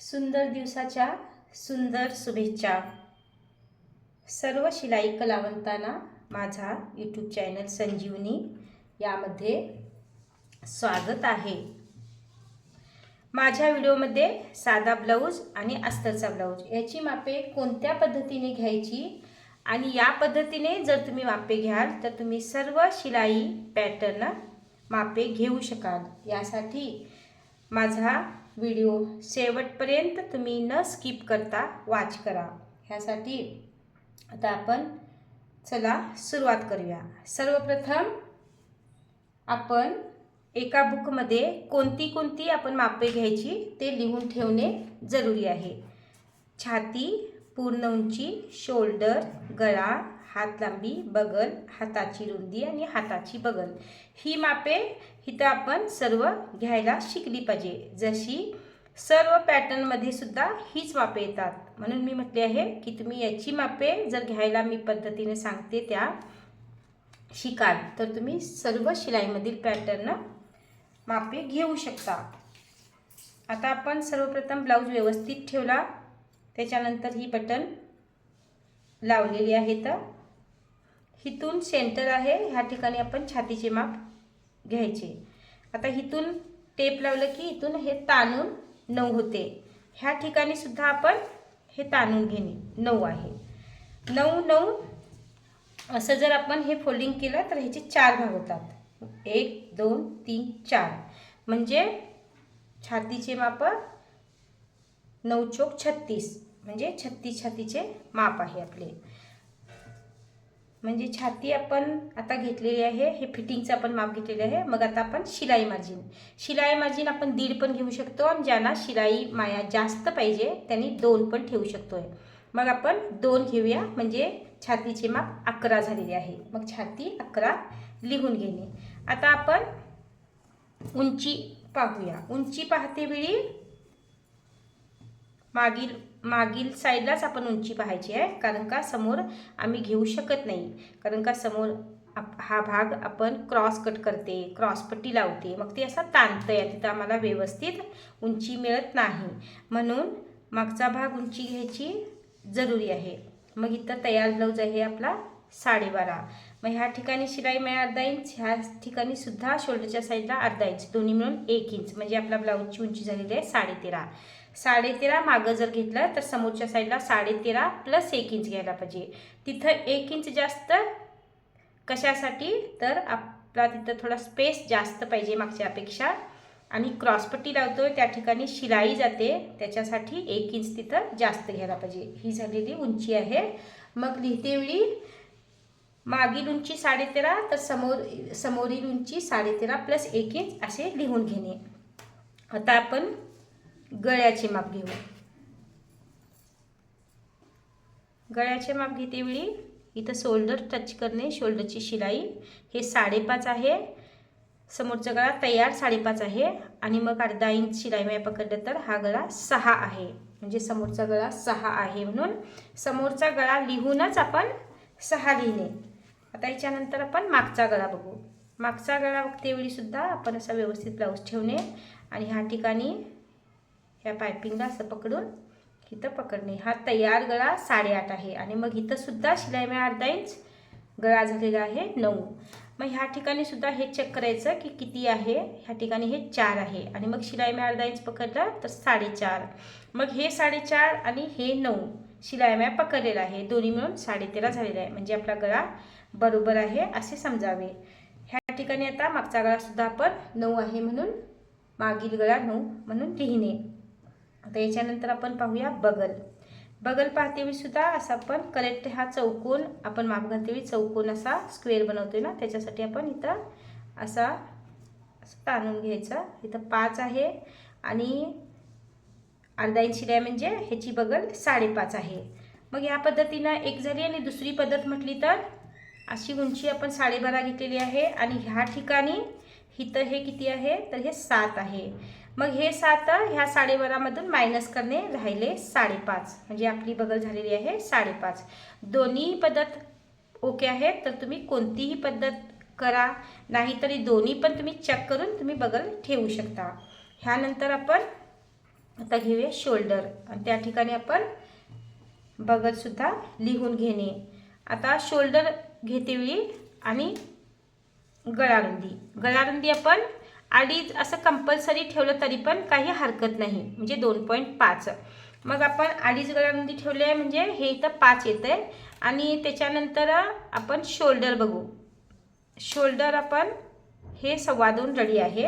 सुंदर दिवसाच्या सुंदर शुभेच्छा. सर्व शिलाई कलावंतांना माझा यूट्यूब चॅनल संजीवनी यामध्ये स्वागत आहे. माझ्या व्हिडिओमध्ये साधा ब्लाऊज आणि अस्तरचा ब्लाऊज याची मापे कोणत्या पद्धतीने घ्यायची आणि या पद्धतीने जर तुम्ही मापे घ्याल तर तुम्ही सर्व शिलाई पॅटर्न मापे घेऊ शकाल. यासाठी माझा व्हिडिओ शेवटपर्यंत तुम्ही न स्किप करता वाच करा. ह्यासाठी आता आपण चला सुरुवात करूया. सर्वप्रथम आपण एका बुकमध्ये कोणती कोणती आपण मापे घ्यायची ते लिहून ठेवणे जरुरी आहे. छाती पूर्ण उंची शोल्डर गळा हात लांबी बगल हाताची रुंदी आणि हाताची बगल. ही मापे इथं आपण सर्व घ्यायला शिकली पाहिजे. जशी सर्व पॅटर्नमध्ये सुद्धा हीच मापे येतात. म्हणून मी म्हटले आहे की तुम्ही याची मापे जर घ्यायला मी पद्धतीने सांगते त्या शिकाल तर तुम्ही सर्व शिलाईमधील पॅटर्न मापे घेऊ शकता. आता आपण सर्वप्रथम ब्लाऊज व्यवस्थित ठेवला. त्याच्यानंतर ही बटन लावलेली आहेत हिथून सेंटर आहे ह्या ठिकाणी आपण छातीचे माप घ्यायचे. आता हिथून टेप लावलं की इथून हे ताणून नऊ होते. ह्या ठिकाणी सुद्धा आपण हे ताणून घेणे नऊ आहे. नऊ नऊ असं जर आपण हे फोल्डिंग केलं तर ह्याचे चार भाग होतात. एक दोन तीन चार. म्हणजे छातीचे माप नऊ चोक छत्तीस. म्हणजे छत्तीस छातीचे माप आहे आपले. म्हणजे छाती आपण आता घेतलेली आहे हे फिटिंगचं आपण माप घेतलेले आहे. मग आता आपण शिलाई मार्जिन शिलाई मार्जिन आपण दीड पण घेऊ शकतो आणि ज्यांना शिलाई माया जास्त पाहिजे त्यांनी दोन पण ठेवू शकतो आहे मग आपण दोन घेऊया म्हणजे छातीचे माप अकरा झालेले आहे. मग छाती अकरा लिहून घेणे. आता आपण उंची पाहूया. उंची पाहते वेळी मागील मागील साईडलाच आपण उंची पाहायची आहे. कारण का समोर आम्ही घेऊ शकत नाही. कारण का समोर आप हा भाग आपण क्रॉस कट करते क्रॉस पट्टी लावते. मग ते असा ताणतं आहे तिथं आम्हाला व्यवस्थित उंची मिळत नाही. म्हणून मागचा भाग उंची घ्यायची जरुरी आहे. मग इथं तयार ब्लाऊज आहे आपला साडेबारा. मग ह्या ठिकाणी शिलाई मिळा अर्धा इंच ह्या ठिकाणी सुद्धा शोल्डरच्या साईडला अर्धा इंच. दोन्ही मिळून एक इंच. म्हणजे आपल्या ब्लाऊजची उंची झालेली आहे साडेतेरा. साडेतेरा मागं जर घेतलं तर समोरच्या साईडला साडेतेरा प्लस एक इंच घ्यायला पाहिजे. तिथं एक इंच जास्त कशासाठी? तर आपला तिथं थोडा स्पेस जास्त पाहिजे मागच्यापेक्षा आणि क्रॉसपट्टी लावतो त्या ठिकाणी शिलाई जाते त्याच्यासाठी एक इंच तिथं जास्त घ्यायला पाहिजे. ही झालेली उंची आहे. मग लिहितेवेळी मागील उंची साडेतेरा तर समोर समोरील उंची साडेतेरा प्लस एक इंच असे लिहून घेणे. आता आपण गळ्याचे माप घेऊ. गळ्याचे माप घेते वेळी इथं शोल्डर टच करणे शोल्डरची शिलाई हे साडेपाच आहे. समोरचा गळा तयार साडेपाच आहे. आणि मग अर्धा इंच शिलाई मी पकडलं तर हा गळा सहा आहे. म्हणजे समोरचा गळा सहा आहे म्हणून समोरचा गळा लिहूनच आपण सहा लिहिणे आता याच्यानंतर आपण मागचा गळा बघू. मागचा गळा बघते वेळीसुद्धा आपण असा व्यवस्थित ब्लाऊज ठेवणे. आणि ह्या ठिकाणी ह्या पायपिंगला असं पकडून इथं पकडणे. हा तयार गळा साडेआठ आहे आणि मग इथं सुद्धा शिलाई मी अर्धा इंच गळा झालेला आहे नऊ. मग ह्या ठिकाणी सुद्धा हे चेक करायचं की किती आहे? ह्या ठिकाणी हे चार आहे आणि मग शिलाई मी अर्धा इंच पकडला तर साडेचार. मग हे साडेचार आणि हे नऊ शिलाई म्या पकडलेलं आहे. दोन्ही मिळून साडेतेरा झालेला आहे. म्हणजे आपला गळा बरोबर आहे असे समजावे. ह्या ठिकाणी आता मागचा गळासुद्धा आपण नऊ आहे म्हणून मागील गळा नऊ म्हणून लिहिणे. आता याच्यानंतर आपण पाहूया बगल. बगल पाहतेवेळी सुद्धा असा आपण करेक्ट हा चौकोन आपण माप घालतेवेळी चौकोन असा स्क्वेअर बनवतोय ना त्याच्यासाठी आपण इथं असा असं ताणून घ्यायचा. इथं पाच आहे आणि अर्धा इंच शिलाई म्हणजे ह्याची बगल साडेपाच आहे. मग ह्या पद्धतीनं एक झाली आणि दुसरी पद्धत म्हटली तर अशी उंची आपण साडेबारा घेतलेली आहे आणि ह्या ठिकाणी हिथं हे किती आहे? तर हे सात आहे. मग हे सात ह्या साडेबारामधून मायनस करणे राहिले साडेपाच. म्हणजे आपली बगल झालेली आहे साडेपाच. दोन्ही पद्धत ओके आहेत तर तुम्ही कोणतीही पद्धत करा. नाहीतरी दोन्ही पण तुम्ही चेक करून तुम्ही बगल ठेवू शकता. ह्यानंतर आपण आता घेऊया शोल्डर आणि त्या ठिकाणी आपण बगलसुद्धा लिहून घेणे. आता शोल्डर घेतेवेळी आणि गळारुंदी. गळारुंदी आपण अडीच असं कंपल्सरी ठेवलं तरी पण काही हरकत नाही. म्हणजे दोन पॉईंट पाच. मग आपण अडीच गळारुंदी ठेवले आहे म्हणजे हे इथं पाच येतं आहे आणि त्याच्यानंतर आपण शोल्डर बघू. शोल्डर आपण हे सव्वा दोन रडी आहे.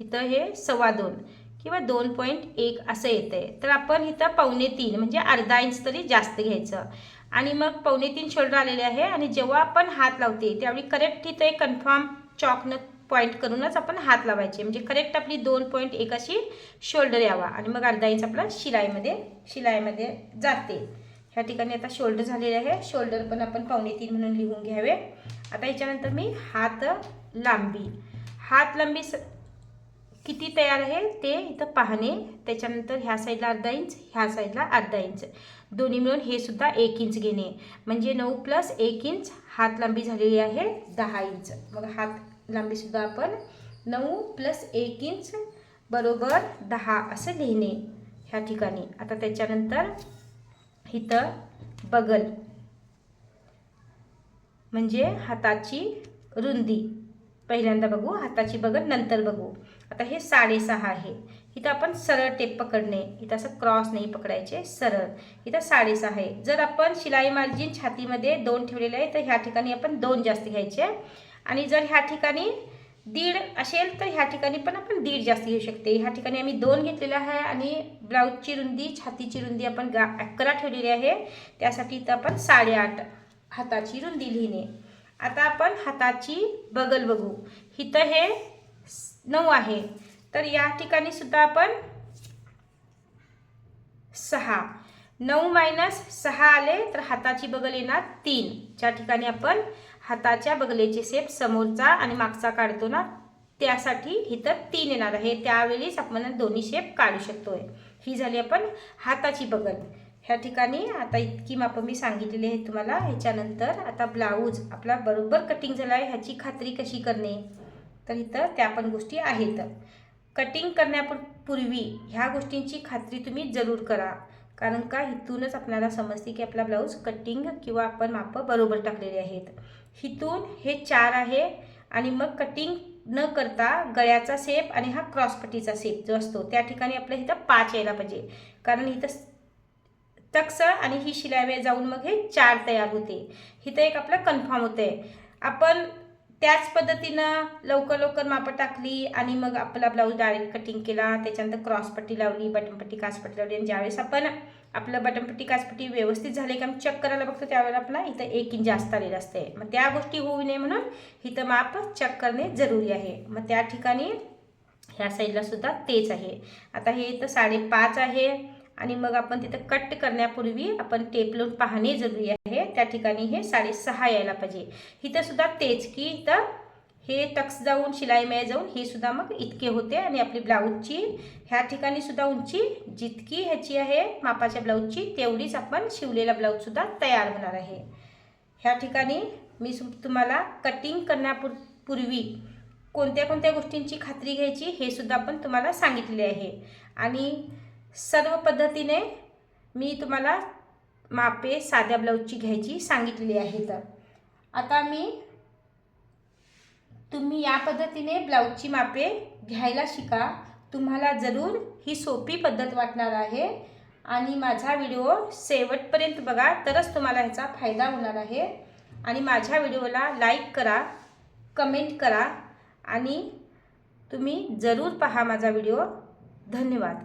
इथं हे सव्वा दोन किंवा दोन पॉईंट एक असं येतं आहे तर आपण इथं पावणे तीन म्हणजे अर्धा इंच तरी जास्त घ्यायचं. आणि मग पावणे तीन शोल्डर आलेले आहे आणि जेव्हा आपण हात लावते त्यावेळी करेक्ट तिथे कन्फर्म चॉकनं पॉईंट करूनच आपण हात लावायचे. म्हणजे करेक्ट आपली दोन पॉईंट एक अशी शोल्डर यावा. आणि मग अर्धा इंच आपला शिलाईमध्ये शिलाईमध्ये जाते. ह्या ठिकाणी आता शोल्डर झालेले आहे. शोल्डर पण आपण पावणे तीन म्हणून लिहून घ्यावे. आता याच्यानंतर मी हात लांबी. हात लांबी स किती तयार आहे ते इथं पाहणे. त्याच्यानंतर ह्या साईडला अर्धा इंच ह्या साईडला अर्धा इंच दोन्ही मिळून हे सुद्धा एक इंच घेणे. म्हणजे नऊ प्लस एक इंच हात लांबी झालेली आहे दहा इंच मग हात लांबीसुद्धा आपण नऊ प्लस एक इंच बरोबर दहा असं लिहिणे ह्या ठिकाणी. आता त्याच्यानंतर इथं बगल. म्हणजे हाताची रुंदी. पहिल्यांदा बघू हाताची बगल नंतर बघू. आता हे साडेसहा आहे. इथं आपण सरळ टेप पकडणे इथं असं क्रॉस नाही पकडायचे सरळ. इथं साडेसहा आहे. जर आपण शिलाई मार्जिन छातीमध्ये दोन ठेवलेले आहे तर ह्या ठिकाणी आपण दोन जास्त घ्यायचे. आणि जर ह्या ठिकाणी दीड असेल तर ह्या ठिकाणी पण आपण दीड जास्त घेऊ शकते. ह्या ठिकाणी आम्ही दोन घेतलेलं आहे आणि ब्लाऊजची रुंदी छातीची रुंदी आपण गा अकरा ठेवलेली आहे. त्यासाठी इथं आपण साडेआठ हाताची रुंदी लिहिणे. आता आपण हाताची बगल बघू. इथं हे नऊ आहे. तर या ठिकाणी सुद्धा आपण सहा. नऊ मायनस सहा आले तर हाताची बगल येणार तीन. ज्या ठिकाणी आपण हाताच्या बगलेचे शेप समोरचा आणि मागचा काढतो ना त्यासाठी इथं तीन येणार आहे. त्यावेळीच आपण दोन्ही शेप काढू शकतोय. ही झाली आपण हाताची बगल. ह्या ठिकाणी आता इतकी मापं मी सांगितलेली आहे तुम्हाला. ह्याच्यानंतर आता ब्लाऊज आपला बरोबर कटिंग झाला आहे ह्याची खात्री कशी करणे? तर इथं त्या पण गोष्टी आहेत. कटिंग करण्यापूर्वी ह्या गोष्टींची खात्री तुम्ही जरूर करा. कारण का? इथूनच आपल्याला समजते की आपला ब्लाऊज कटिंग किंवा आपण मापं बरोबर टाकलेले आहेत. इथून हे चार आहे आणि मग कटिंग न करता गळ्याचा सेप आणि हा क्रॉसपट्टीचा सेप जो असतो त्या ठिकाणी आपल्या इथं पाच यायला पाहिजे. कारण इथं तक्स आणि ही शिलावे जाऊन मग हे चार तयार होते. इथं एक आपलं कन्फर्म होतं आहे आपण त्याच पद्धतीनं लवकर लवकर मापं टाकली आणि मग आपला ब्लाऊज डायरेक्ट कटिंग केला. त्याच्यानंतर क्रॉसपट्टी लावली बटनपट्टी कासपट्टी लावली आणि ज्यावेळेस आपण आपलं बटनपट्टी कासपट्टी व्यवस्थित झाले का चेक करायला बघतो त्यावेळेला आपला इथं एक इंच जास्त आलेलं असते मग त्या गोष्टी होऊ नये म्हणून इथं माप चेक करणे जरुरी आहे. मग त्या ठिकाणी ह्या साईडला सुद्धा तेच आहे. आता हे इथं साडेपाच आहे. आणि मग आपण तिथं कट करण्यापूर्वी आपण टेप लावून पाहणे जरुरी आहे. त्या ठिकाणी हे साडेसहा यायला पाहिजे. इथं सुद्धा तेच की इथं हे टक्स जाऊन शिलाई मया जाऊन हे सुद्धा मग इतके होते. आणि आपली ब्लाऊजची ह्या ठिकाणी सुद्धा उंची जितकी ह्याची आहे मापाच्या ब्लाऊजची तेवढीच आपण शिवलेला ब्लाऊजसुद्धा तयार होणार आहे. ह्या ठिकाणी मी तुम्हाला कटिंग करण्यापूर पूर्वी कोणत्या कोणत्या गोष्टींची खात्री घ्यायची हे सुद्धा आपण तुम्हाला सांगितले आहे. आणि सर्व पद्धतीने मी तुम्हाला मापे साध्या ब्लाऊजची घ्यायची सांगितलेली तर. आता मी तुम्ही या पद्धतीने ब्लाऊजची मापे घ्यायला शिका. तुम्हाला जरूर ही सोपी पद्धत वाटणार आहे. आणि माझा व्हिडिओ शेवटपर्यंत बघा तरच तुम्हाला ह्याचा फायदा होणार आहे. आणि माझ्या व्हिडिओला लाईक करा कमेंट करा. आणि तुम्ही जरूर पहा माझा व्हिडिओ. धन्यवाद.